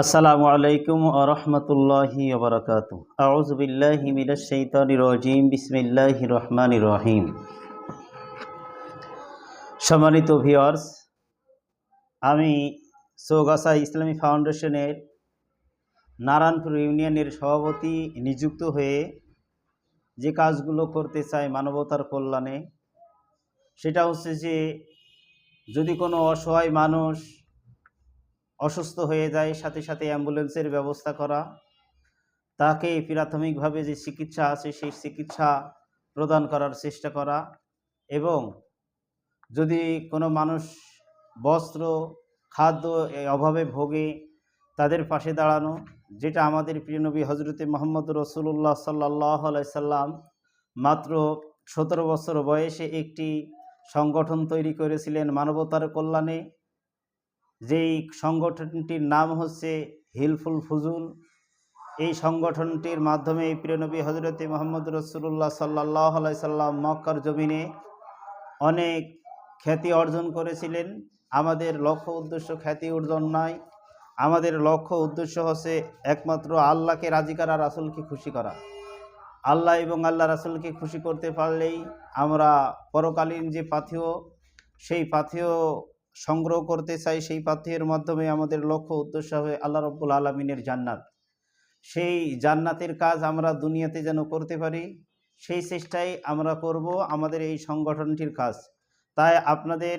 আসসালামু আলাইকুম আরহামতুল্লাহি ওবরাকাত আউজবিল্লাহি মিনাশাইতানির রাজিম। বিসমিল্লাহির রহমানির রহিম। সম্মানিত ভিউয়ার্স, আমি চৌগাছা ইসলামী ফাউন্ডেশনের নারায়ণপুর ইউনিয়নের সভাপতি নিযুক্ত হয়ে যে কাজগুলো করতে চাই মানবতার কল্যাণে, সেটা হচ্ছে যে যদি কোনো অসহায় মানুষ অসুস্থ হয়ে যায়, সাথে সাথে অ্যাম্বুলেন্সের ব্যবস্থা করা। তাকে প্রাথমিকভাবে যে চিকিৎসা আছে, সেই চিকিৎসা প্রদান করার চেষ্টা করা এবং যদি কোনো মানুষ বস্ত্র, খাদ্য অভাবে ভোগে, তাদের পাশে দাঁড়ানো, যেটা আমাদের প্রিয় নবী হজরতে মোহাম্মদ রসুল্লাহ সাল্লাহ সাল্লাম মাত্র সতেরো বছর বয়সে একটি সংগঠন তৈরি করেছিলেন মানবতার কল্যাণে। যেই সংগঠনটির নাম হচ্ছে হিলফুল ফুজুল, এই সংগঠনটির মাধ্যমে এই প্রিয়নবী হজরত মোহাম্মদ রসুল্লাহ সাল্লাহ সাল্লাম মক্কার জমিনে অনেক খ্যাতি অর্জন করেছিলেন। আমাদের লক্ষ্য উদ্দেশ্য খ্যাতি অর্জন নয়। আমাদের লক্ষ্য উদ্দেশ্য হচ্ছে একমাত্র আল্লাহকে রাজি করা, রাসুলকে খুশি করা। আল্লাহ এবং আল্লাহ রাসুলকে খুশি করতে পারলেই আমরা পরকালীন যে পাথেয় সেই পাথেয় সংগ্রহ করতে চাই সেই পাথেয়ের মাধ্যমে আমাদের লক্ষ্য উদ্দেশ্য হবে আল্লাহ রব্বুল আলমিনের জান্নাত। সেই জান্নাতের কাজ আমরা দুনিয়াতে যেন করতে পারি, সেই চেষ্টাই আমরা করব আমাদের এই সংগঠনটির কাজ। তাই আপনাদের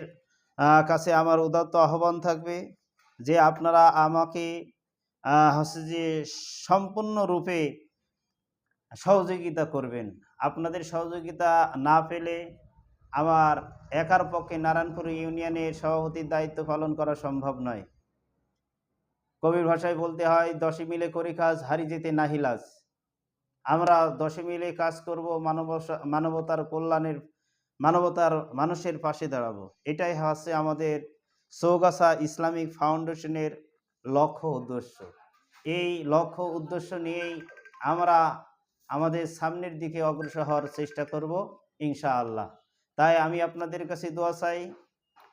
কাছে আমার উদাত্ত আহ্বান থাকবে যে আপনারা আমাকে হচ্ছে যে সম্পূর্ণরূপে সহযোগিতা করবেন। আপনাদের সহযোগিতা না পেলে আমার একার পক্ষে নারায়ণপুর ইউনিয়নের সভাপতির দায়িত্ব পালন করা সম্ভব নয়। কবির ভাষায় বলতে হয়, দশে মিলে করি কাজ, হারি যেতে নাহিলাজ আমরা দশে মিলে কাজ করব মানব মানবতার কল্যাণের, মানবতার মানুষের পাশে দাঁড়াবো। এটাই হচ্ছে আমাদের চৌগাছা ইসলামিক ফাউন্ডেশনের লক্ষ্য উদ্দেশ্য। এই লক্ষ্য উদ্দেশ্য নিয়েই আমরা আমাদের সামনের দিকে অগ্রসর হওয়ার চেষ্টা করব, ইনশাআল্লাহ। তাই আমি আপনাদের কাছে দোয়া চাই।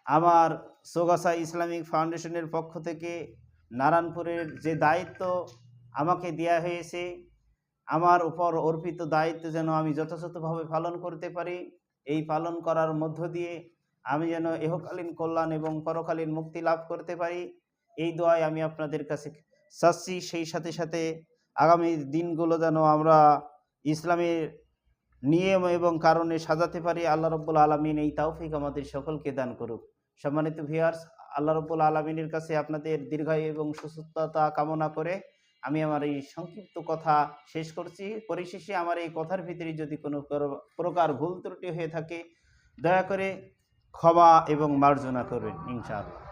আমার সোগাসা ইসলামিক ফাউন্ডেশনের পক্ষ থেকে নারায়ণপুরের যে দায়িত্ব আমাকে দেয়া হয়েছে, আমার উপর অর্পিত দায়িত্ব যেন আমি যথাযথভাবে পালন করতে পারি। এই পালন করার মধ্য দিয়ে আমি যেন এহকালীন কল্যাণ এবং পরকালীন মুক্তি লাভ করতে পারি। এই দোয়ায় আমি আপনাদের কাছে চাচ্ছি। সেই সাথে সাথে আগামী দিনগুলো যেন আমরা ইসলামের নিয়ম এবং কারণে সাজাতে পারি, আল্লাহ রব্বুল আলমিন এই তাওফিক আমাদের সকলকে দান করুক। সম্মানিত ভিয়ার্স আল্লাহ রব্বুল আলমিনের কাছে আপনাদের দীর্ঘায়ু এবং সুস্থতা কামনা করে আমি আমার এই সংক্ষিপ্ত কথা শেষ করছি। পরিশেষে আমার এই কথার ভিতরে যদি কোনো প্রকার ভুল ত্রুটি হয়ে থাকে, দয়া করে ক্ষমা এবং মার্জনা করবেন, ইনশাআল্লাহ।